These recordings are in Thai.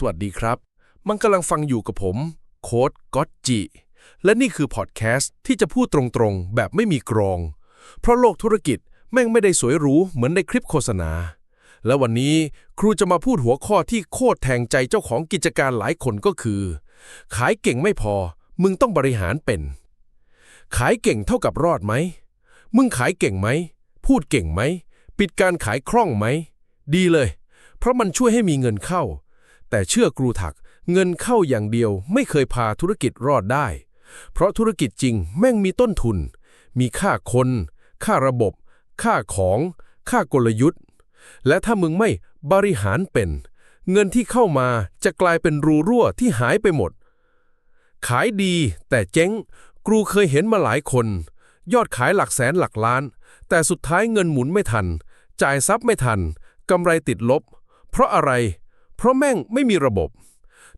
สวัสดีครับ มันกำลังฟังอยู่กับผม โค้ดก็อตจิ และนี่คือพอดแคสต์ที่จะพูดตรงๆ แบบไม่มีกรอง เพราะโลกธุรกิจแม่งไม่ได้สวยหรูเหมือนในคลิปโฆษณา และวันนี้ครูจะมาพูดหัวข้อที่โคตรแทงใจเจ้าของกิจการหลายคนก็คือ ขายเก่งไม่พอ มึงต้องบริหารเป็น ขายเก่งเท่ากับรอดไหม มึงขายเก่งไหม พูดเก่งไหม ปิดการขายคล่องไหม ดีเลย เพราะมันช่วยให้มีเงินเข้า แต่เชื่อครูถัก เงินเข้าอย่างเดียวไม่เคยพาธุรกิจรอดได้ เพราะธุรกิจจริงแม่งมีต้นทุน มีค่าคน ค่าระบบ ค่าของ ค่ากลยุทธ์ และถ้ามึงไม่บริหารเป็น เงินที่เข้ามาจะกลายเป็นรูรั่วที่หายไปหมด ขายดีแต่เจ๊งครูเคยเห็นมาหลายคน ยอดขายหลักแสนหลักล้าน แต่สุดท้ายเงินหมุนไม่ทัน จ่ายทรัพย์ไม่ทัน กำไรติดลบ เพราะอะไร เพราะแม่งไม่มีระบบ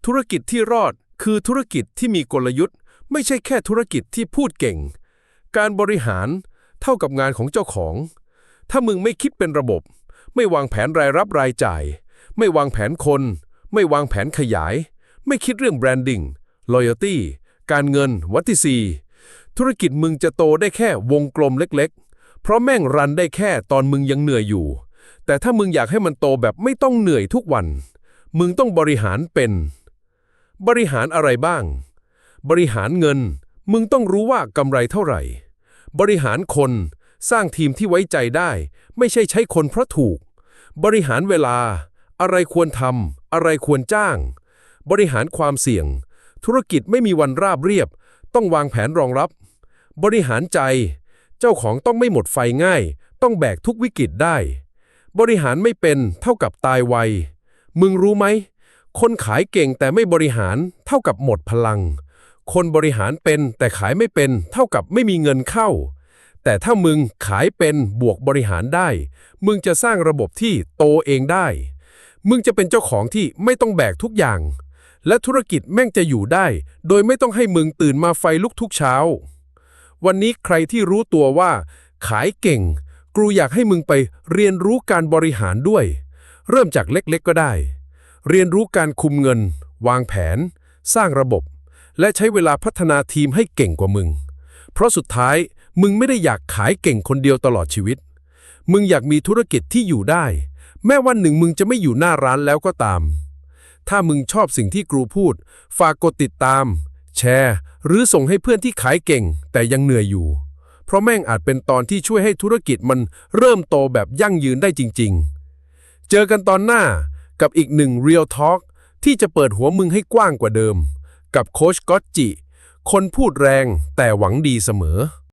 ธุรกิจที่รอดคือธุรกิจที่มีกลยุทธ์ ไม่ใช่แค่ธุรกิจที่พูดเก่ง การบริหารเท่ากับงานของเจ้าของ ถ้ามึงไม่คิดเป็นระบบ ไม่วางแผนรายรับรายจ่าย ไม่วางแผนคน ไม่วางแผนขยาย ไม่คิดเรื่องแบรนดิ้ง loyalty การเงิน วัตติซีธุรกิจมึงจะโตได้แค่วงกลมเล็กๆ เพราะแม่งรันได้แค่ตอนมึงยังเหนื่อยอยู่ แต่ถ้ามึงอยากให้มันโตแบบไม่ต้องเหนื่อยทุกวัน มึงต้องบริหารเป็น บริหารอะไรบ้าง บริหารเงิน มึงต้องรู้ว่ากำไรเท่าไหร่ บริหารคน สร้างทีมที่ไว้ใจได้ ไม่ใช่ใช้คนเพราะถูก บริหารเวลา อะไรควรทำอะไรควรจ้าง บริหารความเสี่ยง ธุรกิจไม่มีวันราบเรียบ ต้องวางแผนรองรับ บริหารใจ เจ้าของต้องไม่หมดไฟง่าย ต้องแบกทุกวิกฤตได้ บริหารไม่เป็นเท่ากับตายไว มึงรู้ไหม คนขายเก่งแต่ไม่บริหารเท่ากับหมดพลัง คนบริหารเป็นแต่ขายไม่เป็นเท่ากับไม่มีเงินเข้า แต่ถ้ามึงขายเป็นบวกบริหารได้ มึงจะสร้างระบบที่โตเองได้ มึงจะเป็นเจ้าของที่ไม่ต้องแบกทุกอย่าง และธุรกิจแม่งจะอยู่ได้ โดยไม่ต้องให้มึงตื่นมาไฟลุกทุกเช้า วันนี้ใครที่รู้ตัวว่า ขายเก่งครูอยากให้มึงไปเรียนรู้การบริหารด้วย เริ่มจากเล็กๆก็ได้ เรียนรู้การคุมเงิน วางแผน สร้างระบบ และใช้เวลาพัฒนาทีมให้เก่งกว่ามึง เพราะสุดท้ายมึงไม่ได้อยากขายเก่งคนเดียวตลอดชีวิต มึงอยากมีธุรกิจที่อยู่ได้ แม้วันหนึ่งมึงจะไม่อยู่หน้าร้านแล้วก็ตาม ถ้ามึงชอบสิ่งที่ครูพูด ฝากกดติดตาม แชร์ หรือส่งให้เพื่อนที่ขายเก่ง แต่ยังเหนื่อยอยู่ เพราะแม่งอาจเป็นตอนที่ช่วยให้ธุรกิจมันเริ่มโตแบบยั่งยืนได้จริง ๆ เจอกันตอนหน้ากับอีกหนึ่ง Real Talk ที่จะเปิดหัวมึงให้กว้างกว่าเดิม กับโคชก๊อตจิ คนพูดแรงแต่หวังดีเสมอ